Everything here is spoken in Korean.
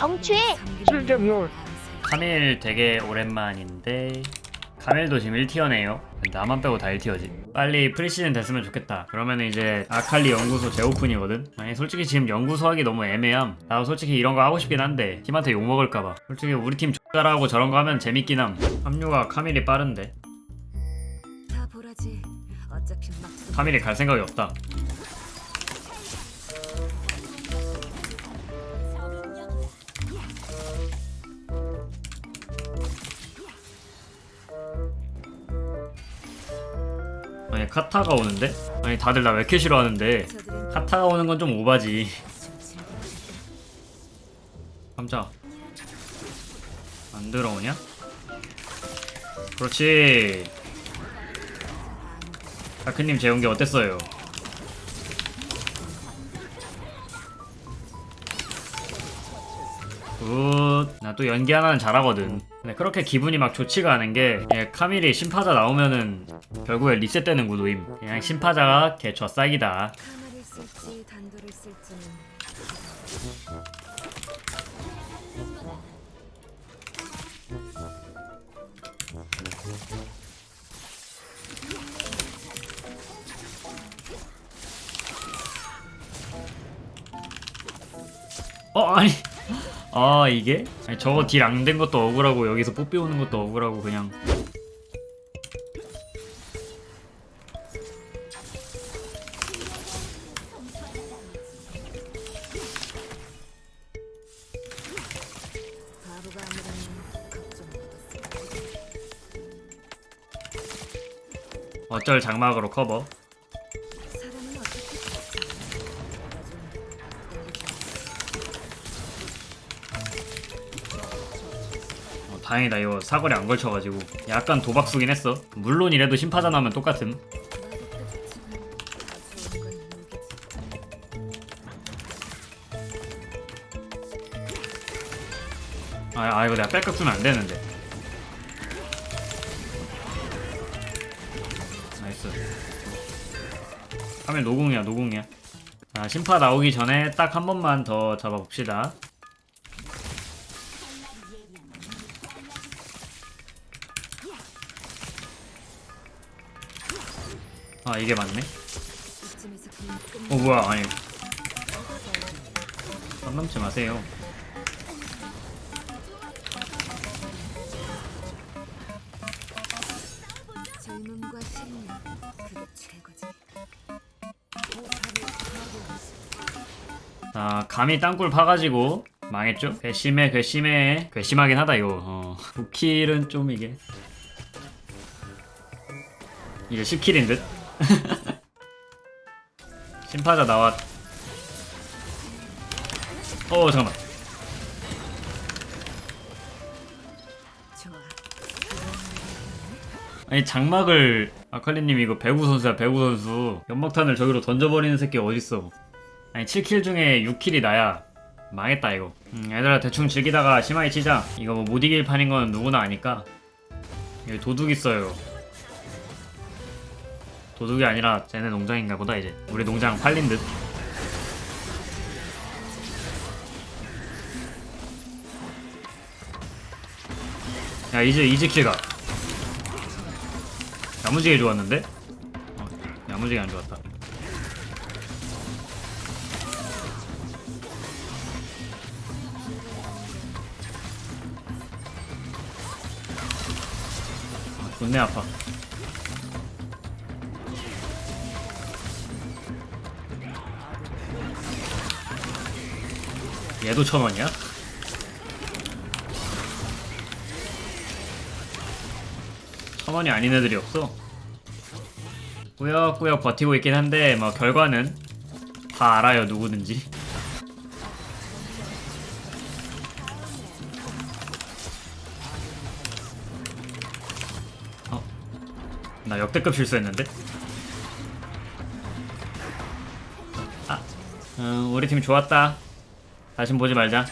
정취해. 7.0 카밀 되게 오랜만인데 카밀도 지금 1티어네요. 나만 빼고 다 1티어지. 빨리 프리시즌 됐으면 좋겠다. 그러면 이제 아칼리 연구소 재오픈이거든. 아니 솔직히 지금 연구소 하기 너무 애매함. 나도 솔직히 이런 거 하고 싶긴 한데 팀한테 욕먹을까봐. 솔직히 우리 팀 X잘하고 저런 거 하면 재밌긴 함. 합류가 카밀이 빠른데. 카밀이 갈 생각이 없다 아니 카타가 오는데? 아니 다들 나 왜 이렇게 싫어하는데 저들은 카타가 오는 건 좀 오바지. 깜짝 안 들어오냐? 그렇지 다크님 제 연기 어땠어요? 굿. 나 또 연기 하나는 잘하거든. 근데 그렇게 기분이 막 좋지가 않은 게 예, 카밀이 심파자 나오면은 결국에 리셋되는 구도임. 그냥 심파자가 개좌 싹이다. 카메를 쓸지 단도를 쓸지는 어 아니 아 이게 아니, 저거 딜 안 된 것도 억울하고 여기서 뽀삐 오는 것도 억울하고 그냥. 어쩔 장막으로 커버 다행이다. 이거 사거리 안 걸쳐가지고. 약간 도박수긴 했어. 물론 이래도 심파자 나면 똑같음. 아, 아 이거 내가 백업 주면 안 되는데. 나이스. 카멜 노궁이야 노궁이야. 자 심파 나오기 전에 딱 한 번만 더 잡아봅시다 아 이게 맞네. 어 뭐야 아니 선 넘지 마세요 젊음과 신념 그게 최고지. 자 감히 땅굴 파가지고 망했죠? 괘씸해 괘씸해 괘씸하긴 하다 이거 어. 9킬은 좀 이게 이게 10킬인 듯? 심파자 나왔. 어 잠깐만. 아니 장막을 아칼리님 이거 배구 선수야 배구 선수. 연막탄을 저기로 던져버리는 새끼 어딨어. 아니 7킬 중에 6킬이 나야. 망했다 이거. 음, 얘들아 대충 즐기다가 심하게 치자. 이거 뭐 못 이길 판인 건 누구나 아니까. 여기 도둑 있어요 도둑이 아니라 쟤네 농장인가 보다 이제 우리 농장 팔린 듯 야 이제 이제 킬가 야무지게 좋았는데? 어, 야무지게 안 좋았다. 아, 존내 아파. 얘도 천 원이야? 천 원이 아닌 애들이 없어. 꾸역꾸역 버티고 있긴 한데 뭐 결과는 다 알아요 누구든지 어? 나 역대급 실수했는데? 아 음, 우리 팀 좋았다 다신 보지 말자